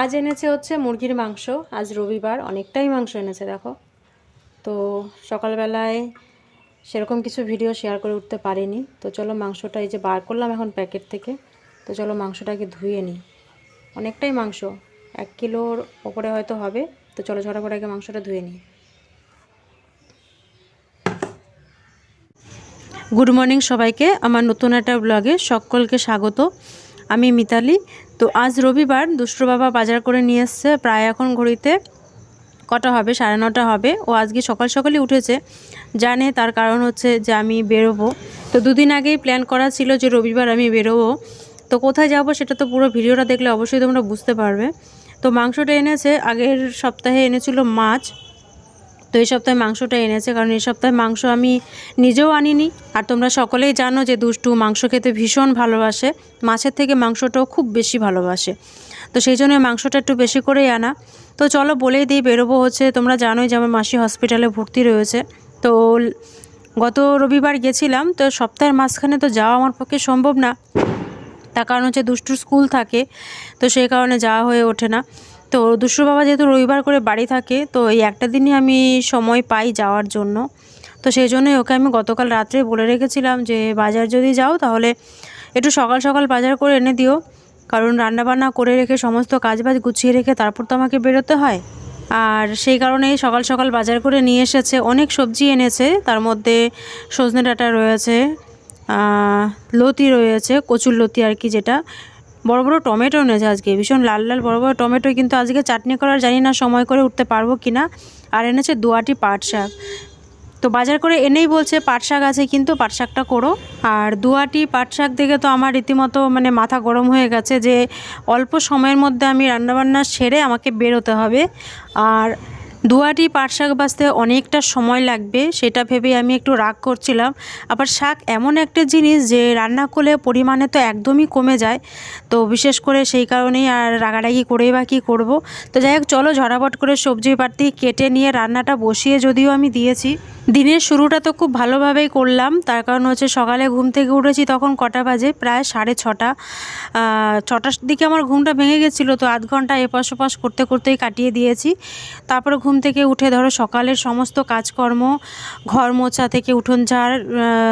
আজ এনেছে হচ্ছে মুরগির মাংস। আজ রবিবার, অনেকটাই মাংস এনেছে, দেখো। তো সকালবেলায় সেরকম কিছু ভিডিও শেয়ার করে উঠতে পারিনি। তো চলো মাংসটা এই যে বার করলাম এখন প্যাকেট থেকে। তো চলো মাংসটাকে ধুয়ে নিই। অনেকটাই মাংস, এক কিলোর ওপরে হয়তো হবে। তো চলো ঝটাপট আগে মাংসটা ধুয়ে নিই। গুড মর্নিং সবাইকে। আমার নতুন একটা ব্লগে সকলকে স্বাগত। আমি মিতালি। তো আজ রবিবার, দুষ্টু বাবা বাজার করে নিয়ে এসছে। প্রায় এখন ঘড়িতে কটা হবে? সাড়ে নটা হবে। ও আজকে সকাল সকালই উঠেছে। জানে তার কারণ হচ্ছে যে আমি বেরোবো। তো দুদিন আগেই প্ল্যান করা ছিল যে রবিবার আমি বেরোবো। তো কোথায় যাব সেটা তো পুরো ভিডিওটা দেখলে অবশ্যই তোমরা বুঝতে পারবে। তো মাংসটা এনেছে। আগের সপ্তাহে এনেছিল মাছ। তো এই সপ্তাহে মাংসটা এনেছে, কারণ এই সপ্তাহে মাংস আমি নিজেও আনিনি। আর তোমরা সকলেই জানো যে দুষ্টু মাংস খেতে ভীষণ ভালোবাসে। মাছের থেকে মাংসটাও খুব বেশি ভালোবাসে। তো সেই জন্য মাংসটা একটু বেশি করেই আনা। তো চলো বলেই দিই, বেরোবো হচ্ছে। তোমরা জানোই যে আমার মাসি হসপিটালে ভর্তি রয়েছে। তো গত রবিবার গেছিলাম, তো সপ্তাহের মাঝখানে তো যাওয়া আমার পক্ষে সম্ভব না। তার কারণ হচ্ছে দুষ্টুর স্কুল থাকে, তো সেই কারণে যাওয়া হয়ে ওঠে না। তো দুষ্টুর বাবা যেহেতু রবিবার করে বাড়ি থাকে, তো এই একটা দিনই আমি সময় পাই যাওয়ার জন্য। তো সেই জন্যই ওকে আমি গতকাল রাত্রে বলে রেখেছিলাম যে, বাজার যদি যাও তাহলে একটু সকাল সকাল বাজার করে এনে দিও। কারণ রান্নাবান্না করে রেখে সমস্ত কাজবাজ গুছিয়ে রেখে তারপর তো আমাকে বেরোতে হয়। আর সেই কারণেই সকাল সকাল বাজার করে নিয়ে এসেছে, অনেক সবজি এনেছে। তার মধ্যে সজনে ডাঁটা রয়েছে লতি রয়েছে, কচুর লতি আর কি যেটা। বড় বড় টমেটো এনেছে আজকে, ভীষণ লাল লাল বড় বড় টমেটো। কিন্তু আজকে চাটনি করার জানি না সময় করে উঠতে পারব কি না। আর এনেছে দুয়াটি পাট শাক। তো বাজার করে এনেই বলছে পাট শাক আছে, কিন্তু পাট শাকটা করো। আর দুয়াটি পাট শাক দেখে তো আমার রীতিমতো মানে মাথা গরম হয়ে গেছে যে অল্প সময়ের মধ্যে আমি রান্নাবান্না সেরে আমাকে বেরোতে হবে। আর দুয়াটি পাট শাক বাছতে অনেকটা সময় লাগবে, সেটা ভেবে আমি একটু রাগ করছিলাম। আবার শাক এমন একটা জিনিস যে রান্না করলে পরিমাণে তো একদমই কমে যায়। তো বিশেষ করে সেই কারণেই আর রাগারাগি করেই বা কী করব। তো যাই হোক, চলো ঝটাপট করে সবজি পাতি কেটে নিয়ে রান্নাটা বসিয়ে যদিও আমি দিয়েছি। দিনের শুরুটা তো খুব ভালোভাবেই করলাম, তার কারণ হচ্ছে সকালে ঘুম থেকে উঠেছি তখন কটা বাজে? প্রায় সাড়ে ছটা। ছটার দিকে আমার ঘুমটা ভেঙে গেছিল, তো আধ ঘণ্টা এপাশ ওপাশ করতে করতেই কাটিয়ে দিয়েছি। তারপরে ঘুম থেকে উঠে ধরো সকালের সমস্ত কাজকর্ম ঘর মোছা থেকে উঠোন ঝাড়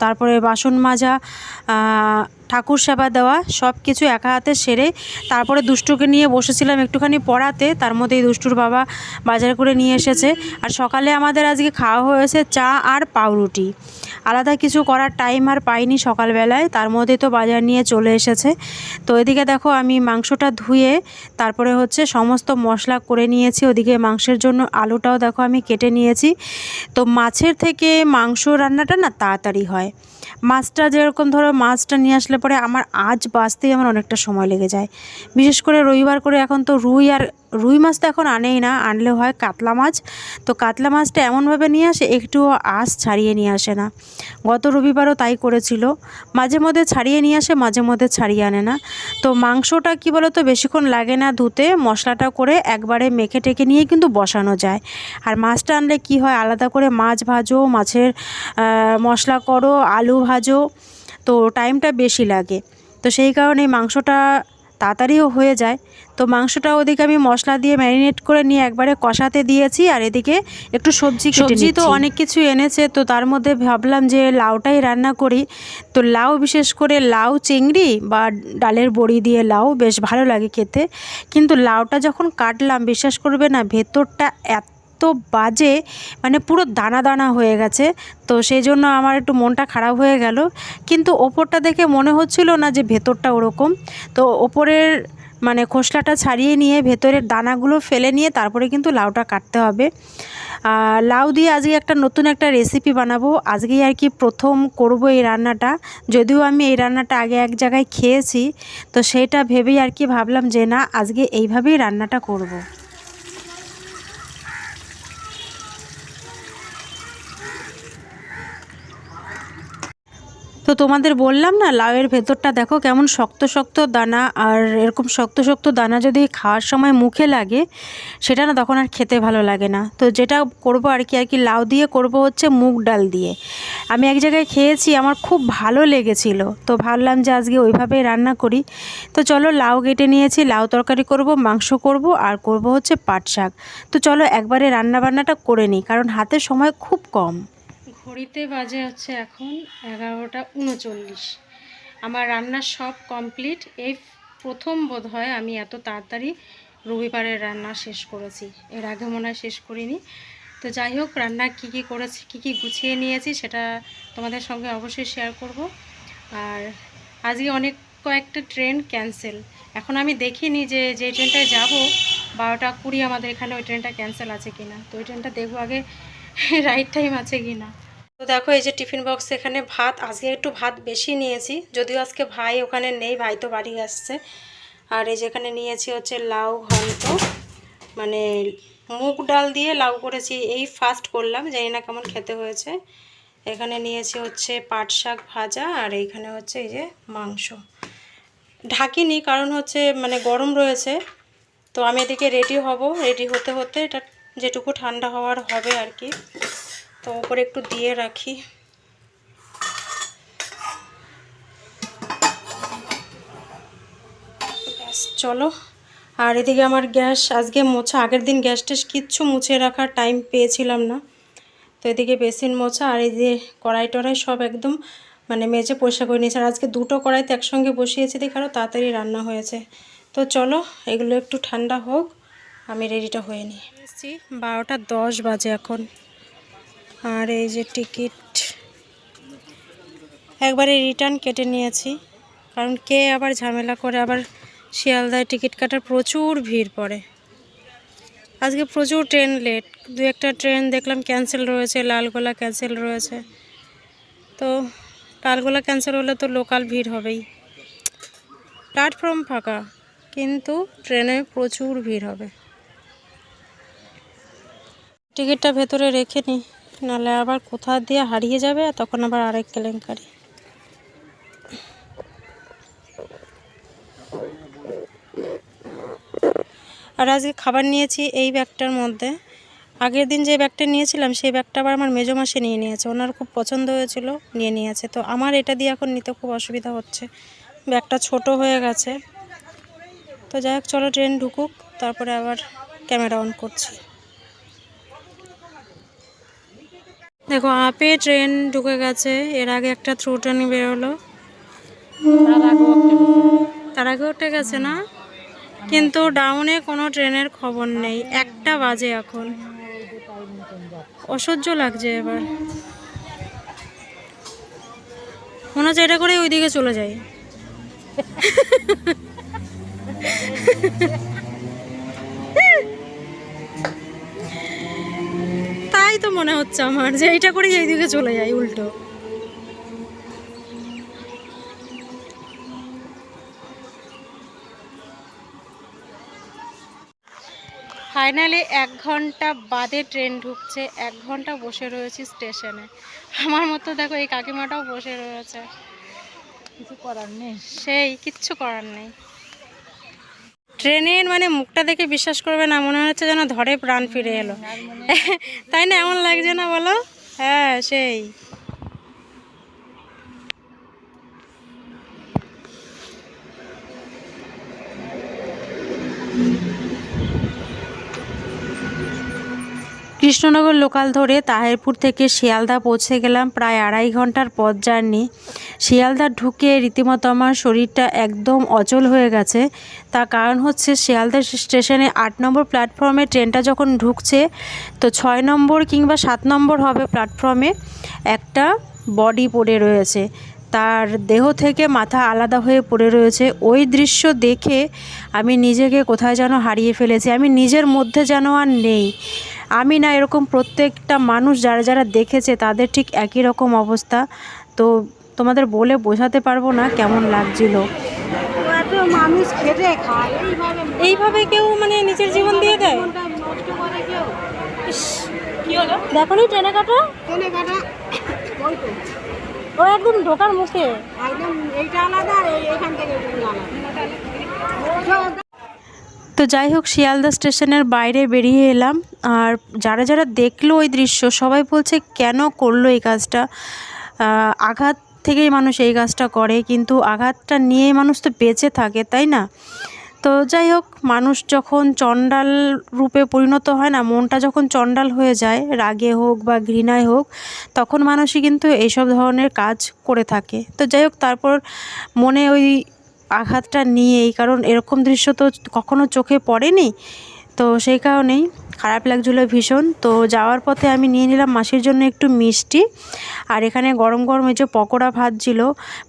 তারপরে বাসন মাজা ঠাকুর সেবা দেওয়া, সব কিছু একা হাতে সেরে তারপরে দুষ্টুকে নিয়ে বসেছিলাম একটুখানি পড়াতে, তার মধ্যেই দুষ্টুর বাবা বাজার করে নিয়ে এসেছে। আর সকালে আমাদের আজকে খাওয়া হয়েছে চা আর পাউরুটি। আলাদা কিছু করার টাইম আর পাইনি সকালবেলায়, তার মধ্যে তো বাজার নিয়ে চলে এসেছে। তো এদিকে দেখো আমি মাংসটা ধুয়ে তারপরে হচ্ছে সমস্ত মশলা করে নিয়েছি, ওদিকে মাংসের জন্য আলুটাও দেখো আমি কেটে নিয়েছি। তো মাছের থেকে মাংস রান্নাটা না তাড়াতাড়ি হয়। মাছটা যেরকম ধরো মাছটা নিয়ে আসলে পরে আমার আজ বাঁচতেই আমার অনেকটা সময় লেগে যায়। বিশেষ করে রবিবার করে এখন তো রুই আর রুই মাছ তো এখন আনেই না, আনলে হয় কাতলা মাছ। তো কাতলা মাছটা এমনভাবে নিয়ে আসে, একটুও আঁশ ছাড়িয়ে নিয়ে আসে না। গত রবিবারও তাই করেছিল। মাঝে মধ্যে ছাড়িয়ে নিয়ে আসে, মাঝে মধ্যে ছাড়িয়ে আনে না। তো মাংসটা কি বলো তো বেশিক্ষণ লাগে না ধুতে, মশলাটা করে একবারে মেখে টেকে নিয়ে কিন্তু বসানো যায়। আর মাছটা আনলে কি হয়, আলাদা করে মাছ ভাজো, মাছের মশলা করো, আলু ভাজো। তো টাইমটা বেশি লাগে। তো সেই কারণে মাংসটা তাড়াতাড়িও হয়ে যায়। তো মাংসটা ওদিকে আমি মশলা দিয়ে ম্যারিনেট করে নিয়ে একবারে কষাতে দিয়েছি আর এদিকে একটু সবজি সবজি তো অনেক কিছু এনেছে তো তার মধ্যে ভাবলাম যে লাউটাই রান্না করি। তো লাউ বিশেষ করে লাউ চিংড়ি বা ডালের বড়ি দিয়ে লাউ বেশ ভালো লাগে খেতে। কিন্তু লাউটা যখন কাটলাম বিশ্বাস করবে না ভেতরটা এত এত বাজে মানে পুরো দানা দানা হয়ে গেছে। তো সেই জন্য আমার একটু মনটা খারাপ হয়ে গেল। কিন্তু ওপরটা দেখে মনে হচ্ছিল না যে ভেতরটা ওরকম। তো ওপরের মানে খোসলাটা ছাড়িয়ে নিয়ে ভেতরের দানাগুলো ফেলে নিয়ে তারপরে কিন্তু লাউটা কাটতে হবে। লাউ দিয়ে আজকে একটা নতুন একটা রেসিপি বানাবো। আজকেই আর কি প্রথম করব এই রান্নাটা। যদিও আমি এই রান্নাটা আগে এক জায়গায় খেয়েছি, তো সেইটা ভেবেই আর কি ভাবলাম যে না, আজকে এইভাবেই রান্নাটা করব। তো তোমাদের বললাম না, লাউয়ের ভেতরটা দেখো কেমন শক্ত শক্ত দানা, আর এরকম শক্ত শক্ত দানা যদি খাওয়ার সময় মুখে লাগে, সেটা না তখন আর খেতে ভালো লাগে না। তো যেটা করব আর কি আর কি লাউ দিয়ে করব হচ্ছে মুগ ডাল দিয়ে। আমি এক জায়গায় খেয়েছি, আমার খুব ভালো লেগেছিল। তো ভাবলাম যে আজকে ওইভাবেই রান্না করি। তো চলো লাউ কেটে নিয়েছি, লাউ তরকারি করব, মাংস করব, আর করব হচ্ছে পাট শাক। তো চলো একবারে রান্না বান্নাটা করে নিই, কারণ হাতে সময় খুব কম। ঘড়িতে বাজে হচ্ছে এখন এগারোটা উনচল্লিশ। আমার রান্না সব কমপ্লিট। এই প্রথম বোধ হয় আমি এত তাড়াতাড়ি রবিবারের রান্না শেষ করেছি। এর আগে মনে হয় শেষ করিনি। তো যাই হোক, রান্না কী কী করেছি, কী কী গুছিয়ে নিয়েছি সেটা তোমাদের সঙ্গে অবশ্যই শেয়ার করব। আর আজকে অনেক কয়েকটা ট্রেন ক্যান্সেল এখন আমি দেখিনি যে যে ট্রেনটায় যাব, বারোটা কুড়ি আমাদের এখানে ওই ট্রেনটা ক্যান্সেল আছে কিনা। তো ওই ট্রেনটা দেখব আগে রাইট টাইম আছে কিনা। তো দেখো, এই যে টিফিন বক্স এখানে ভাত, আজকে একটু ভাত বেশি নিয়েছি, যদিও আজকে ভাই ওখানে নেই, ভাই তো বাড়ি আসছে। আর এই যেখানে নিয়েছি হচ্ছে লাউ ঘন্ট মানে মুগ ডাল দিয়ে লাউ করেছি, এই ফার্স্ট করলাম, জানি না কেমন খেতে হয়েছে। এখানে নিয়েছি হচ্ছে পাট শাক ভাজা, আর এইখানে হচ্ছে এই যে মাংস। ঢাকিনি, কারণ হচ্ছে মানে গরম রয়েছে, তো আমি এদিকে রেডি হব। রেডি হতে হতে এটা যেটুকু ঠান্ডা হওয়ার হবে আর কি। তো ওপরে একটু দিয়ে রাখি। ব্যাস, চলো। আর এদিকে আমার গ্যাস, আজকে মোছা, আগের দিন গ্যাস ট্যাস কিচ্ছু মুছে রাখার টাইম পেয়েছিলাম না। তো এদিকে বেসিন মোছা আর এই যে কড়াই টড়াই সব একদম মানে মেজে পরিষ্কার করে নিয়েছে। আর আজকে দুটো কড়াইতে একসঙ্গে বসিয়েছি দেখে আরও তাড়াতাড়ি রান্না হয়েছে। তো চলো, এগুলো একটু ঠান্ডা হোক, আমি রেডিটা হয়ে নিই। বারোটা দশ বাজে এখন। আর এই যে টিকিট, একবারে রিটার্ন কেটে নিয়েছি। কারণ কে আবার ঝামেলা করে আবার শিয়ালদায় টিকিট কাটার প্রচুর ভিড় পড়ে। আজকে প্রচুর ট্রেন লেট। দু একটা ট্রেন দেখলাম ক্যান্সেল রয়েছে, লালগোলা ক্যান্সেল রয়েছে। তো লালগোলা ক্যান্সেল হলে তো লোকাল ভিড় হবেই। প্ল্যাটফর্ম ফাঁকা, কিন্তু ট্রেনে প্রচুর ভিড় হবে। টিকিটটা ভেতরে রেখে নিই নাহলে আবার কোথা দিয়ে হারিয়ে যাবে, তখন আবার আরেক কেলেঙ্কারি। আর আজকে খাবার নিয়েছি এই ব্যাগটার মধ্যে। আগের দিন যে ব্যাগটা নিয়েছিলাম, সেই ব্যাগটা আবার আমার মেজো মাসে নিয়ে নিয়েছে। ওনার খুব পছন্দ হয়েছিল, নিয়ে নিয়েছে। তো আমার এটা দিয়ে এখন নিতে খুব অসুবিধা হচ্ছে। ব্যাগটা ছোট হয়ে গেছে। তো যাই হোক, চলো ট্রেন ঢুকুক, তারপরে আবার ক্যামেরা অন করছি। দেখো, আপে ট্রেন ঢুকে গেছে। এর আগে একটা থ্রু ট্রেন বেরোলো। তার আগেও উঠে গেছে না? কিন্তু ডাউনে কোনো ট্রেনের খবর নেই। একটা বাজে এখন। অসহ্য লাগছে এবার। মনে হচ্ছে এটা করে ওইদিকে চলে যাই। তো মনে হচ্ছে আমার যে এইটা করে এইদিকে চলে যাই উল্টো। ফাইনালি এক ঘণ্টা বাদে ট্রেন ঢুকছে এক ঘণ্টা বসে রয়েছি স্টেশনে। আমার মতো দেখো এই কাকিমাটাও বসে রয়েছে। কিছু করার নেই। সেই কিচ্ছু করার নেই। ট্রেনের মানে মুখটা দেখে বিশ্বাস করবে না, মনে হচ্ছে যেন ধরে প্রাণ ফিরে এলো। তাই না, এমন লাগছে না বলো? হ্যাঁ সেই। কৃষ্ণনগর লোকাল ধরে তাহেরপুর থেকে শিয়ালদা পৌঁছে গেলাম, প্রায় আড়াই ঘণ্টার পথ জার্নি। শিয়ালদা ঢুকে রীতিমতো আমার শরীরটা একদম অচল হয়ে গেছে। তার কারণ হচ্ছে শিয়ালদা স্টেশনে আট নম্বর প্ল্যাটফর্মে ট্রেনটা যখন ঢুকছে, তো ছয় নম্বর কিংবা সাত নম্বর হবে প্ল্যাটফর্মে একটা বডি পড়ে রয়েছে। তার দেহ থেকে মাথা আলাদা হয়ে পড়ে রয়েছে। ওই দৃশ্য দেখে আমি নিজেকে কোথায় যেন হারিয়ে ফেলেছি। আমি নিজের মধ্যে যেন আর নেই। আমি না এরকম প্রত্যেকটা মানুষ যারা যারা দেখেছে তাদের ঠিক একই রকম অবস্থা। তো তোমাদের বলে বোঝাতে পারব না কেমন লাগছিল। মানুষ খেটে খায় এইভাবে কেউ মানে নিজের জীবন দিয়ে দেয়? দেখো নি ট্রেনে কাটা। ট্রেনে কাটা তো ও একদম ঢোকার মুখে। একদম এইটা আলাদা আর এইখান থেকে আলাদা তো যাই হোক শিয়ালদা স্টেশনের বাইরে বেরিয়ে এলাম। আর যারা যারা দেখল ওই দৃশ্য সবাই বলছে কেন করল এই কাজটা? আঘাত থেকেই মানুষ এই কাজটা করে, কিন্তু আঘাতটা নিয়ে মানুষ তো বেঁচে থাকে, তাই না? তো যাই হোক, মানুষ যখন চণ্ডাল রূপে পরিণত হয় না, মনটা যখন চণ্ডাল হয়ে যায়, রাগে হোক বা ঘৃণায় হোক, তখন মানুষই কিন্তু এইসব ধরনের কাজ করে থাকে। তো যাই হোক, তারপর মনে ওই আঘাতটা নিয়েই, কারণ এরকম দৃশ্য তো কখনো চোখে পড়েনি, তো সেই কারণেই খারাপ লাগছিল ভীষণ। তো যাওয়ার পথে আমি নিয়ে নিলাম মাসির জন্য একটু মিষ্টি। আর এখানে গরম গরম এই যে পকোড়া ভাজছিল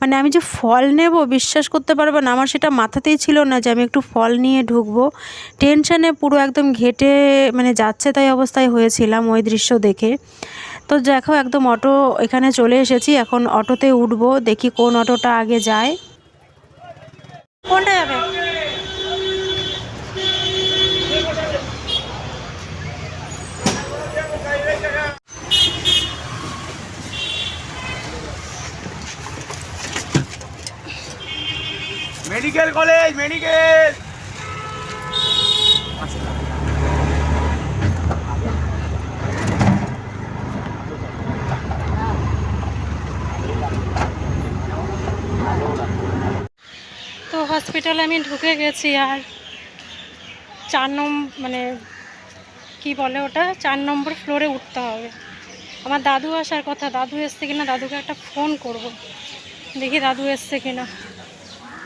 মানে আমি যে ফল নেব বিশ্বাস করতে পারবে না, আমার সেটা মাথাতেই ছিল না যে আমি একটু ফল নিয়ে ঢুকবো। টেনশানে পুরো একদম ঘেটে মানে যাচ্ছে তাই অবস্থায় হয়েছিলাম ওই দৃশ্য দেখে। তো দেখো একদম অটো এখানে চলে এসেছি, এখন অটোতে উঠবো, দেখি কোন অটোটা আগে যায়। কোনটা যাবে? Medical college, medical. তো হসপিটালে আমি ঢুকে গেছি আর চার নম্বর মানে কি বলে ওটা? চার নম্বর ফ্লোরে উঠতে হবে। আমার দাদু আসার কথা, দাদু এসছে কিনা, দাদুকে একটা ফোন করব। দেখি দাদু এসছে কিনা।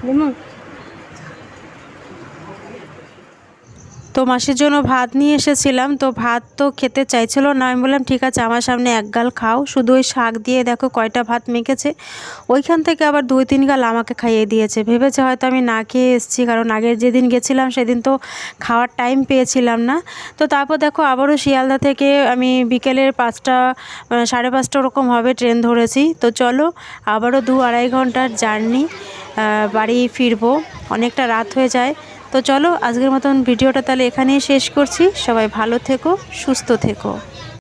그러면 তো মাসির জন্য ভাত নিয়ে এসেছিলাম, তো ভাত তো খেতে চাইছিল না। আমি বললাম, ঠিক আছে, আমার সামনে এক গাল খাও। শুধু ওই শাক দিয়ে দেখো কয়টা ভাত মেখেছে। ওইখান থেকে আবার দুই, তিন গাল আমাকে খাইয়ে দিয়েছে। ভেবেছে হয়তো আমি না খেয়ে এসেছি, কারণ আগের যেদিন গেছিলাম, সেদিন তো খাওয়ার টাইম পেয়েছিলাম না। তো তারপর দেখো আবারও শিয়ালদা থেকে আমি বিকেলের পাঁচটা সাড়ে পাঁচটা ওরকম হবে ট্রেন ধরেছি। তো চলো, আবারও দু আড়াই ঘণ্টার জার্নি বাড়ি ফিরবো। অনেকটা রাত হয়ে যায়। তো চলো আজকের মতন ভিডিওটা তাহলে এখানেই শেষ করছি। সবাই ভালো থেকো সুস্থ থেকো।